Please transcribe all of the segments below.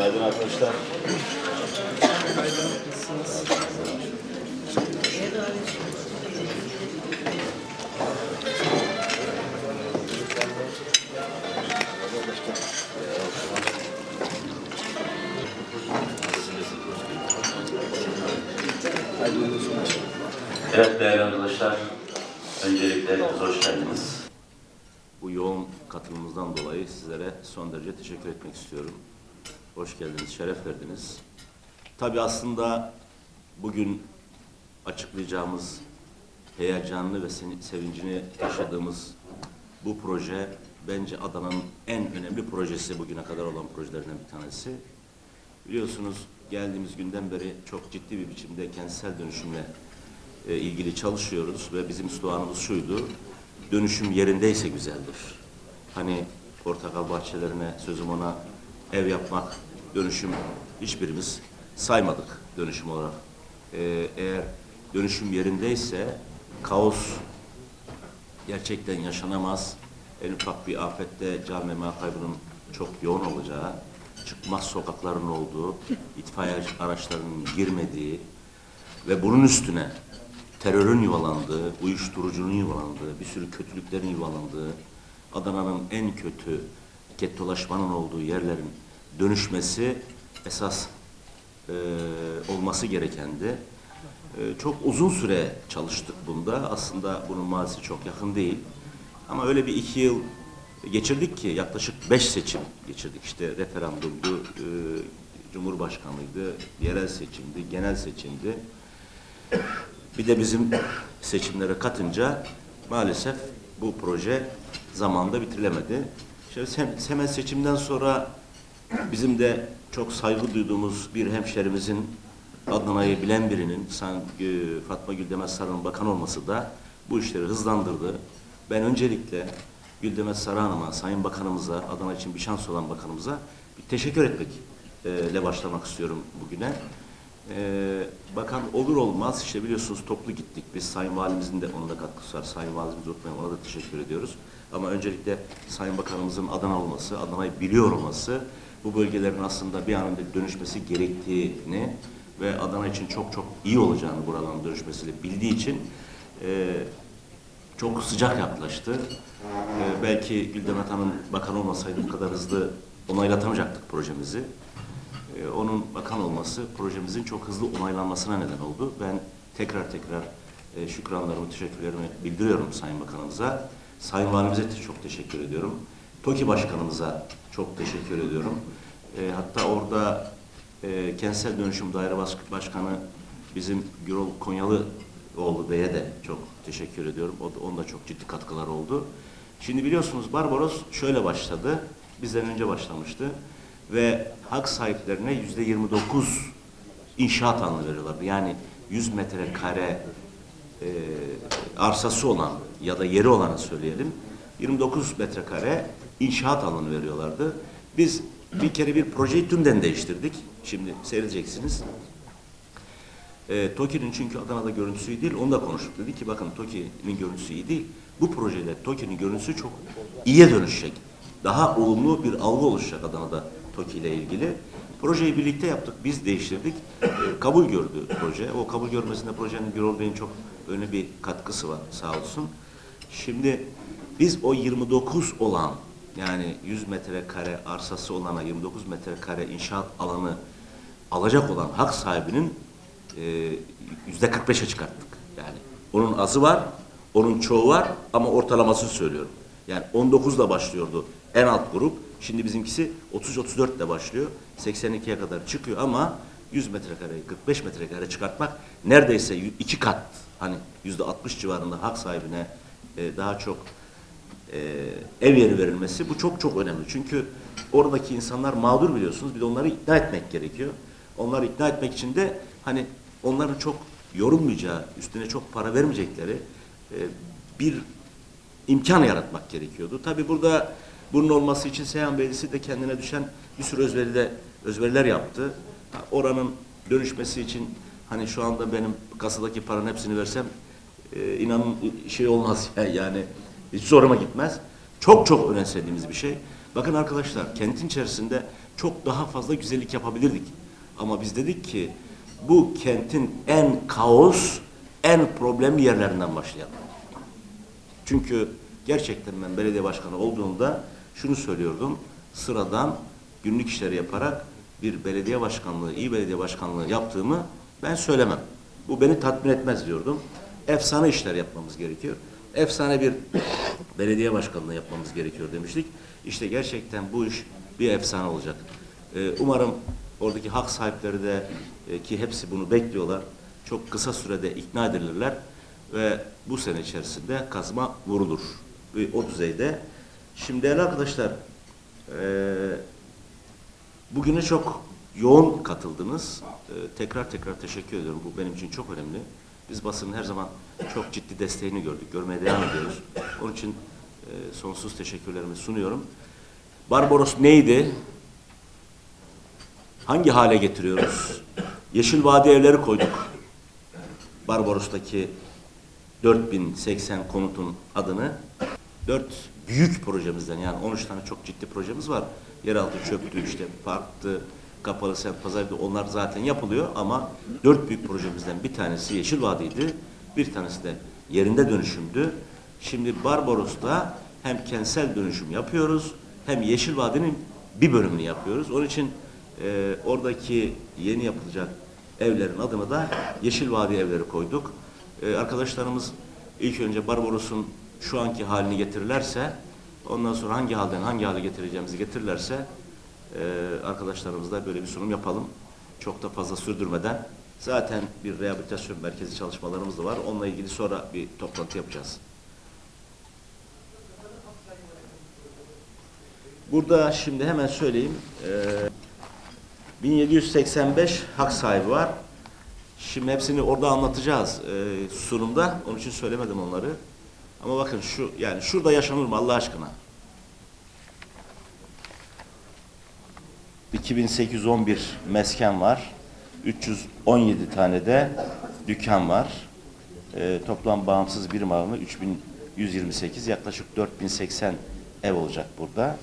Günaydın arkadaşlar. Evet değerli arkadaşlar, öncelikle hoş geldiniz. Bu yoğun katılımınızdan dolayı sizlere son derece teşekkür etmek istiyorum. Hoş geldiniz, şeref verdiniz. Tabii aslında bugün açıklayacağımız heyecanlı ve sevincini yaşadığımız bu proje bence Adana'nın en önemli projesi bugüne kadar olan projelerden bir tanesi. Biliyorsunuz geldiğimiz günden beri çok ciddi bir biçimde kentsel dönüşümle e, ilgili çalışıyoruz ve bizim sloganımız şuydu. Dönüşüm yerindeyse güzeldir. Hani portakal bahçelerine sözüm ona ev yapmak, dönüşüm hiçbirimiz saymadık dönüşüm olarak. E, eğer dönüşüm yerindeyse kaos gerçekten yaşanamaz. En ufak bir afette can ve mal kaybının çok yoğun olacağı, çıkmaz sokakların olduğu, itfaiye araçlarının girmediği ve bunun üstüne terörün yuvalandığı, uyuşturucunun yuvalandığı, bir sürü kötülüklerin yuvalandığı, Adana'nın en kötü gettolaşmanın olduğu yerlerin dönüşmesi esas e, olması gerekendi. E, çok uzun süre çalıştık bunda. Aslında bunun mazisi çok yakın değil. Ama öyle bir iki yıl geçirdik ki yaklaşık beş seçim geçirdik. İşte referandumdu, e, cumhurbaşkanlığıydı, yerel seçimdi, genel seçimdi. Bir de bizim seçimlere katınca maalesef bu proje zamanda bitirilemedi. İşte sem- Semel seçimden sonra bizim de çok saygı duyduğumuz bir hemşerimizin Adana'yı bilen birinin sanki Fatma Güldemet Sarı'nın bakan olması da bu işleri hızlandırdı. Ben öncelikle Güldemet Sarı Hanım'a, Sayın Bakanımıza, Adana için bir şans olan bakanımıza bir teşekkür etmekle başlamak istiyorum bugüne. Ee, bakan olur olmaz işte biliyorsunuz toplu gittik. Biz Sayın Valimizin de onun da katkısı var. Sayın Valimiz unutmayın ona da teşekkür ediyoruz. Ama öncelikle Sayın Bakanımızın Adana olması, Adana'yı biliyor olması bu bölgelerin aslında bir an önce dönüşmesi gerektiğini ve Adana için çok çok iyi olacağını buraların dönüşmesiyle bildiği için e, çok sıcak yaklaştı. Ee, belki Güldemet Hanım bakan olmasaydı bu kadar hızlı onaylatamayacaktık projemizi. Ee, onun bakan olması projemizin çok hızlı onaylanmasına neden oldu. Ben tekrar tekrar e, şükranlarımı, teşekkürlerimi bildiriyorum Sayın Bakanımıza. Sayın Valimize çok teşekkür ediyorum. TOKİ Başkanımıza çok teşekkür ediyorum. E, hatta orada e, Kentsel Dönüşüm Daire Baş- Başkanı bizim Gürol Konyalı oğlu Bey'e de çok teşekkür ediyorum. O da, onun da çok ciddi katkıları oldu. Şimdi biliyorsunuz Barbaros şöyle başladı. Bizden önce başlamıştı. Ve hak sahiplerine yüzde 29 inşaat alanı veriyorlardı. Yani 100 metrekare e, arsası olan ya da yeri olanı söyleyelim. 29 metrekare inşaat alanı veriyorlardı. Biz bir kere bir projeyi tümden değiştirdik. Şimdi seyredeceksiniz. E, TOKİ'nin çünkü Adana'da görüntüsü iyi değil, onu da konuştuk. Dedi ki bakın TOKİ'nin görüntüsü iyi değil. Bu projeyle TOKİ'nin görüntüsü çok iyiye dönüşecek. Daha olumlu bir algı oluşacak Adana'da TOKİ ile ilgili. Projeyi birlikte yaptık, biz değiştirdik. E, kabul gördü proje. O kabul görmesinde projenin Gürol Bey'in çok önemli bir katkısı var sağ olsun. Şimdi biz o 29 olan yani 100 metrekare arsası olana 29 metrekare inşaat alanı alacak olan hak sahibinin e, yüzde 45'e çıkarttık. Yani onun azı var, onun çoğu var ama ortalamasını söylüyorum. Yani 19'la başlıyordu en alt grup. Şimdi bizimkisi 30-34 ile başlıyor. 82'ye kadar çıkıyor ama 100 metrekareyi 45 metrekare çıkartmak neredeyse iki kat hani yüzde 60 civarında hak sahibine e, daha çok e, ev yeri verilmesi bu çok çok önemli. Çünkü oradaki insanlar mağdur biliyorsunuz. Bir de onları ikna etmek gerekiyor. Onları ikna etmek için de hani onların çok yorulmayacağı, üstüne çok para vermeyecekleri e, bir imkan yaratmak gerekiyordu. Tabii burada bunun olması için Seyhan Belediyesi de kendine düşen bir sürü özveride özveriler yaptı. Oranın dönüşmesi için hani şu anda benim kasadaki paranın hepsini versem e, şey olmaz yani hiç zoruma gitmez. Çok çok önemsediğimiz bir şey. Bakın arkadaşlar kentin içerisinde çok daha fazla güzellik yapabilirdik. Ama biz dedik ki bu kentin en kaos, en problemli yerlerinden başlayalım. Çünkü gerçekten ben belediye başkanı olduğumda şunu söylüyordum. Sıradan günlük işleri yaparak bir belediye başkanlığı, iyi belediye başkanlığı yaptığımı ben söylemem. Bu beni tatmin etmez diyordum. Efsane işler yapmamız gerekiyor. Efsane bir belediye başkanlığı yapmamız gerekiyor demiştik. İşte gerçekten bu iş bir efsane olacak. Ee, umarım oradaki hak sahipleri de e, ki hepsi bunu bekliyorlar. Çok kısa sürede ikna edilirler ve bu sene içerisinde kazma vurulur. Ve o düzeyde. Şimdi değerli arkadaşlar e, bugüne çok yoğun katıldınız. E, tekrar tekrar teşekkür ediyorum. Bu benim için çok önemli. Biz basının her zaman çok ciddi desteğini gördük. Görmeye devam ediyoruz. Onun için e, sonsuz teşekkürlerimi sunuyorum. Barbaros neydi? Hangi hale getiriyoruz? Yeşil Vadi evleri koyduk. Barbaros'taki 4080 konutun adını 4 büyük projemizden yani 13 tane çok ciddi projemiz var. Yeraltı çöptü işte parktı, kapalı semt pazarıydı onlar zaten yapılıyor ama 4 büyük projemizden bir tanesi Yeşil Vadi'ydi. Bir tanesi de yerinde dönüşümdü. Şimdi Barbaros'ta hem kentsel dönüşüm yapıyoruz hem Yeşil Vadi'nin bir bölümünü yapıyoruz. Onun için e, oradaki yeni yapılacak evlerin adını da Yeşil Vadi evleri koyduk. E, arkadaşlarımız ilk önce Barbaros'un şu anki halini getirirlerse ondan sonra hangi halden hangi hale getireceğimizi getirirlerse e, arkadaşlarımızla böyle bir sunum yapalım. Çok da fazla sürdürmeden zaten bir rehabilitasyon merkezi çalışmalarımız da var. Onunla ilgili sonra bir toplantı yapacağız. Burada şimdi hemen söyleyeyim. Ee, 1785 hak sahibi var. Şimdi hepsini orada anlatacağız e, sunumda. Onun için söylemedim onları. Ama bakın şu yani şurada yaşanır mı Allah aşkına? 2811 mesken var. 317 tane de dükkan var. Ee, toplam bağımsız birim ağımı 3128 yaklaşık 4080 ev olacak burada.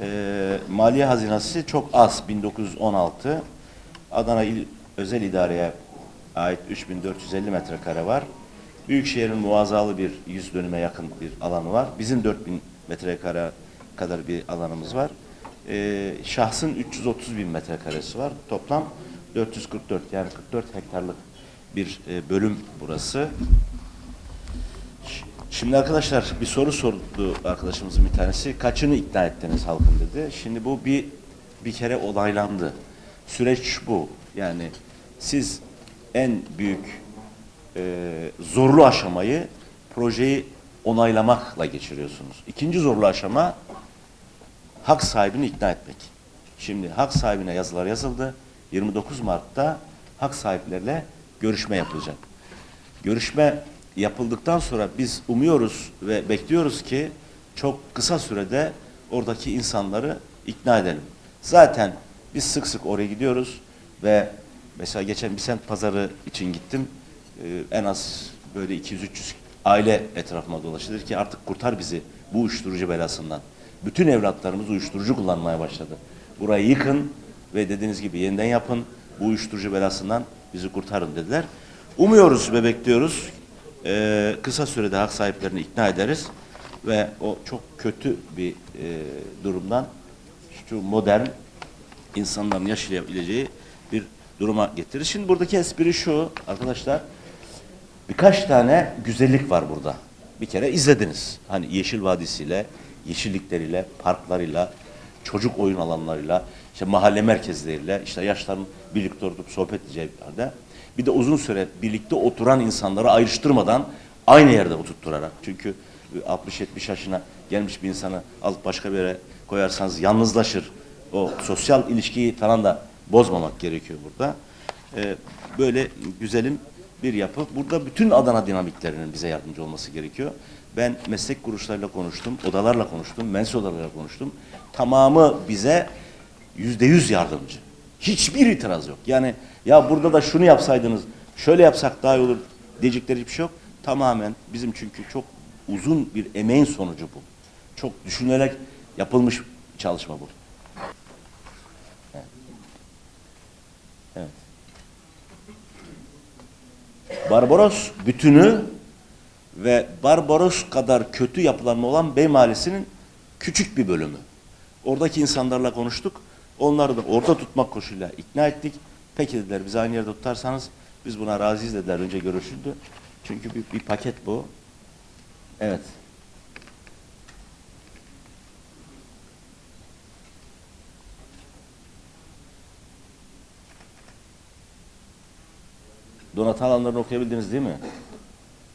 Ee, maliye hazinesi çok az 1916. Adana İl Özel İdare'ye ait 3450 metrekare var. Büyükşehir'in muazzalı bir 100 dönüme yakın bir alanı var. Bizim 4000 metrekare kadar bir alanımız var. Ee, şahsın 330 bin metrekaresi var. Toplam 444 yani 44 hektarlık bir e, bölüm burası. Şimdi arkadaşlar bir soru sordu arkadaşımızın bir tanesi. Kaçını ikna ettiniz halkın dedi. Şimdi bu bir bir kere olaylandı. Süreç bu. Yani siz en büyük e, zorlu aşamayı projeyi onaylamakla geçiriyorsunuz. İkinci zorlu aşama hak sahibini ikna etmek. Şimdi hak sahibine yazılar yazıldı. 29 Mart'ta hak sahipleriyle görüşme yapılacak. Görüşme yapıldıktan sonra biz umuyoruz ve bekliyoruz ki çok kısa sürede oradaki insanları ikna edelim. Zaten biz sık sık oraya gidiyoruz ve mesela geçen bir semt pazarı için gittim. Ee, en az böyle 200-300 aile etrafıma dolaşılır ki artık kurtar bizi bu uyuşturucu belasından. Bütün evlatlarımız uyuşturucu kullanmaya başladı. Burayı yıkın ve dediğiniz gibi yeniden yapın. Bu uyuşturucu belasından bizi kurtarın dediler. Umuyoruz ve bekliyoruz. Ee, kısa sürede hak sahiplerini ikna ederiz ve o çok kötü bir e, durumdan şu modern insanların yaşayabileceği bir duruma getirir. Şimdi buradaki espri şu arkadaşlar. Birkaç tane güzellik var burada. Bir kere izlediniz. Hani Yeşil Vadisi'yle, yeşillikleriyle, parklarıyla, çocuk oyun alanlarıyla, işte mahalle merkezleriyle, işte yaşların birlikte oturup sohbet edeceği yerde. Bir de uzun süre birlikte oturan insanları ayrıştırmadan aynı yerde oturtturarak. Çünkü 60-70 yaşına gelmiş bir insanı alıp başka bir yere koyarsanız yalnızlaşır. O sosyal ilişkiyi falan da bozmamak gerekiyor burada. Ee, böyle güzelim bir yapı. Burada bütün Adana dinamiklerinin bize yardımcı olması gerekiyor. Ben meslek kuruluşlarıyla konuştum, odalarla konuştum, mensup odalarla konuştum. Tamamı bize yüzde yüz yardımcı. Hiçbir itiraz yok. Yani ya burada da şunu yapsaydınız, şöyle yapsak daha iyi olur diyecekleri hiçbir şey yok. Tamamen bizim çünkü çok uzun bir emeğin sonucu bu. Çok düşünülerek yapılmış çalışma bu. Evet. Barbaros bütünü ve Barbaros kadar kötü yapılanma olan Bey Mahallesi'nin küçük bir bölümü. Oradaki insanlarla konuştuk. Onları da orada tutmak koşuluyla ikna ettik. Peki dediler bizi aynı yerde tutarsanız biz buna razıyız dediler. Önce görüşüldü. Çünkü bir, bir paket bu. Evet. Donat alanlarını okuyabildiniz değil mi?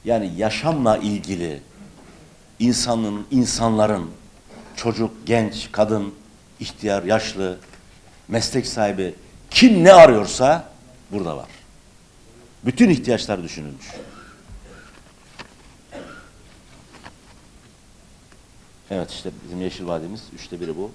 Yani yaşamla ilgili insanın, insanların, çocuk, genç, kadın, ihtiyar, yaşlı, meslek sahibi kim ne arıyorsa burada var. Bütün ihtiyaçlar düşünülmüş. Evet işte bizim Yeşil Vadimiz üçte biri bu.